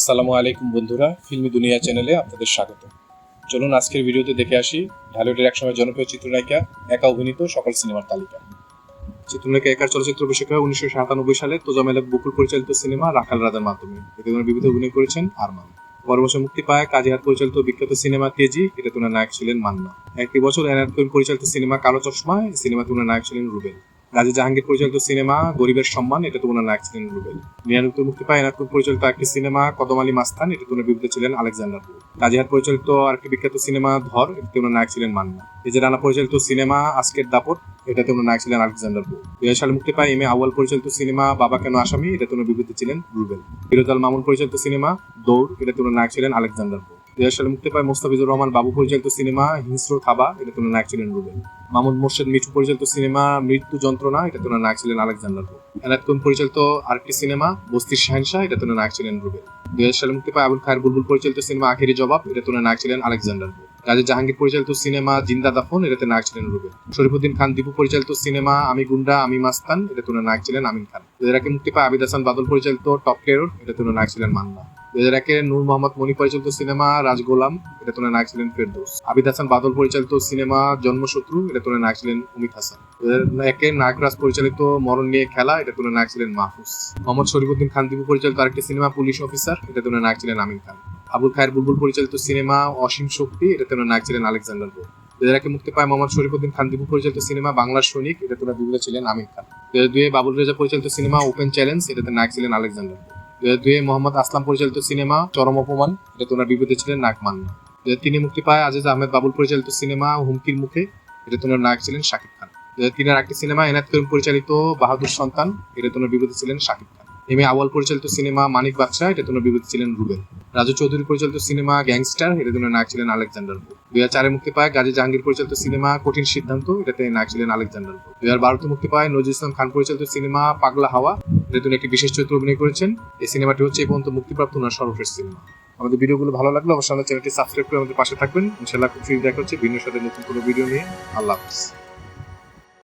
আসসালামু আলাইকুম বন্ধুরা, ফিল্মি দুনিয়া চ্যানেলে আপনাদের স্বাগত। চলুন আজকের ভিডিওতে দেখে আসি ঢালিউডের একসময় জনপ্রিয় চিত্রনায়িকা, একা অভিনীত সকল সিনেমার তালিকা। চিত্রনায়িকা একার চলচ্চিত্র হয় উনিশশো সাতানব্বই সালে তোজামেলা বকুল পরিচালিত সিনেমা রাখাল রাজার মাধ্যমে। এতে ওনার বিবিধ অভিনয় করেছেন আরমান। পরের বছর মুক্তি পায় কাজীহাট পরিচালিত বিখ্যাত সিনেমা তেজি এটা তোনার নায়ক ছিলেন মান্না। একটি বছর করিম পরিচালিত সিনেমা কালো চশমা সিনেমা ওনার নায়ক ছিলেন রুবেল। গাজী জাহাঙ্গীর পরিচালিত সিনেমা গরিবের সম্মান, এটা তো ওনার নায়ক ছিলেন রুবেল। নিরানব্বই মুক্তি পায় এনায়ত করিম পরিচালিত একটি সিনেমা কদম আলী মাস্তান, এটা ওনার বিরুদ্ধে ছিলেন আলেকজান্ডার কাজীহাট পরিচালিত আরেকটি বিখ্যাত সিনেমা, ধর, এটাতে ওনার নায়ক ছিলেন মান্না। এই যে রানা পরিচালিত সিনেমা, আজকের দাপট, এটাতে ওনার নায়ক ছিলেন আলেকজান্ডার বু দুই হাজার সালে মুক্তি পায় এম এ আউয়াল পরিচালিত সিনেমা, বাবা কেন আসামি, এটাতে ওনার বিবৃতি ছিলেন রুবেল। ফিরোজ আল মামুন পরিচালিত সিনেমা, দৌড়, এটাতে ওনার নায়ক ছিলেন আলেকজান্ডার বু দুই হাজার সালে মুক্তি পায় মোস্তাফিজুর রহমান, বাবু পরিচালিত সিনেমা, হিংস্র থাবা এটাতে ওনার নায়ক ছিলেন রুবেল। মামুদ মোর্শেদ, মিঠু পরিচালিত সিনেমা, মৃত্যু যন্ত্রণা এটাতে ওনার নায়ক ছিলেন আলেকজান্ডার এনায়ত করিম পরিচালিত আরেকটি সিনেমা, বস্তির শাহিনশাহ এটাতে ওনার নায়ক ছিলেন রুবেল। দুই সালে মুক্তি পায় আবুল খায়ের বুলবুল পরিচালিত সিনেমা, আখেরি জবাব, এটা ওনার নায়ক ছিলেন আলেকজান্ডার বু কাজী জাহাঙ্গীর পরিচালিত সিনেমা, জিন্দা দাফন এটাতে নায়ক ছিলেন রুবেল। শরীফুদ্দিন খান, দীপু পরিচালিত সিনেমা, আমি গুন্ডা, আমি মাস্তান, এটা ওনার নায়ক ছিলেন আমিন খান। একে মুক্তি পায় আবিদ হাসান, বাদল পরিচালিত টপ টেরর, এটা ওনার নায়ক ছিলেন মান্না। দু হাজার নূর মোহাম্মদ মনি পরিচালিত সিনেমা রাজগোলাম এটা তোনার নায়ক ছিলেন ফেরদৌস। আবিদ হাসান বাদল পরিচালিত সিনেমা জন্মশত্রু, এটা তোনার নায়ক ছিলেন অমিত হাসান। দু হাজার পরিচালিত মরণ নিয়ে খেলা, এটা তোনার নায়ক ছিলেন মাহফুজ। মোহাম্মদ শরীফুদ্দিন খান দিবু পরিচালিত আরেকটি সিনেমা, পুলিশ অফিসার, এটা তোনার নায়ক ছিলেন আমিন খান। আবুল খায়ের বুলবুল পরিচালিত সিনেমা অসীম শক্তি, এটা তোনার নায়ক ছিলেন আলেকজান্ডার বো দু হাজার একে মুক্তি পায় মোহাম্মদ শরীফুদ্দিন খান দিবু পরিচালিত সিনেমা বাংলার সৈনিক, এটা তোনার বিবুলে ছিলেন আমিন খান। দু হাজার দুয়ে বাবুল রেজা পরিচালিত সিনেমা ওপেন চ্যালেঞ্জ এটাতে নায়ক ছিলেন আলেকজান্ডার দুয়ে মোহাম্মদ আসলাম পরিচালিত সিনেমা, চরম অপমান, এটা তোনার বিপদে ছিলেন নাক মান্না তিনে মুক্তি পায় আজিজ আহমেদ বাবুল পরিচালিত সিনেমা, হুমকির মুখে, এটা তোনার নায়ক ছিলেন শাকিব খান। দু হাজার একটি সিনেমা, এনায়ত করিম পরিচালিত বাহাদুর সন্তান, এটা তোনার বিপদে ছিলেন শাকিব খান। এম আওয়াল পরিচালিত সিনেমা, মানিক বাদশাহ, এটা তোনার বিপদে ছিলেন রুবেল। রাজু চৌধুরী পরিচালিত সিনেমা, গ্যাংস্টার, এটা তোনার নায়ক ছিলেন আলেকজান্ডার বু দুই হাজার চারে মুক্তি পায় গাজী জাহাঙ্গীর পরিচালিত সিনেমা, কঠিন সিদ্ধান্ত, এটাতে নায়ক ছিলেন আলেকজান্ডার বু দুই হাজার বারোতে মুক্তি পায় নজরুল ইসলাম খান পরিচালিত সিনেমা, পাগলা হাওয়া এটা তিনি একটি বিশেষ চরিত্র অভিনয় করেছেন। এই সিনেমাটি হচ্ছে এই পর্যন্ত মুক্তিপ্রাপ্ত ওনার সর্বশেষ সিনেমা। আমাদের ভিডিওগুলো ভালো লাগলে অবশ্যই আমাদের চ্যানেলটি সাবস্ক্রাইব করে আমাদের পাশে থাকবেন। ইনশাল্লাহ খুব শীঘ্রই দেখা হচ্ছে। ভিন্ন সাথে নতুন কোনো ভিডিও নিয়ে। আল্লাহ হাফিজ।